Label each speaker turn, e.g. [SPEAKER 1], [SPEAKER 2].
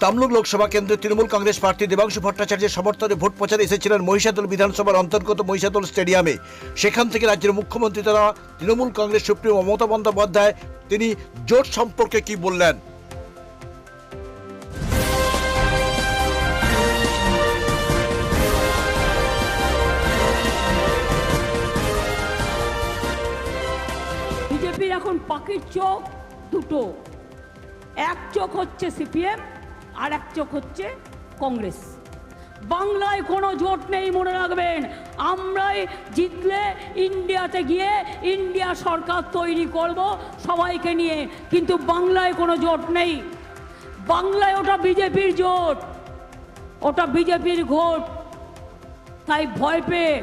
[SPEAKER 1] তামলুক লোকসভা কেন্দ্রের তৃণমূল কংগ্রেস প্রার্থী দেবাংশু ভট্টাচার্যের সমর্থনে ভোট প্রচারে এসেছিলেন মহিষাদল বিধানসভার অন্তর্গত মহিষাদল স্টেডিয়ামে। সেখান থেকে রাজ্যের মুখ্যমন্ত্রী তথা তৃণমূল কংগ্রেস সুপ্রিমো মমতা বন্দ্যোপাধ্যায়, তিনি জোট সম্পর্কে কি বললেন?
[SPEAKER 2] এখন পাখির চোখ দুটো। এক চোখ হচ্ছে সিপিএম আর এক চোখ হচ্ছে কংগ্রেস। বাংলায় কোনো জোট নেই, মনে রাখবেন। আমরাই জিতলে ইন্ডিয়াতে গিয়ে ইন্ডিয়া সরকার তৈরি করব সবাইকে নিয়ে। কিন্তু বাংলায় কোনো জোট নেই। বাংলায় ওটা বিজেপির জোট। ওটা বিজেপির ঘোট। তাই ভয় পেয়ে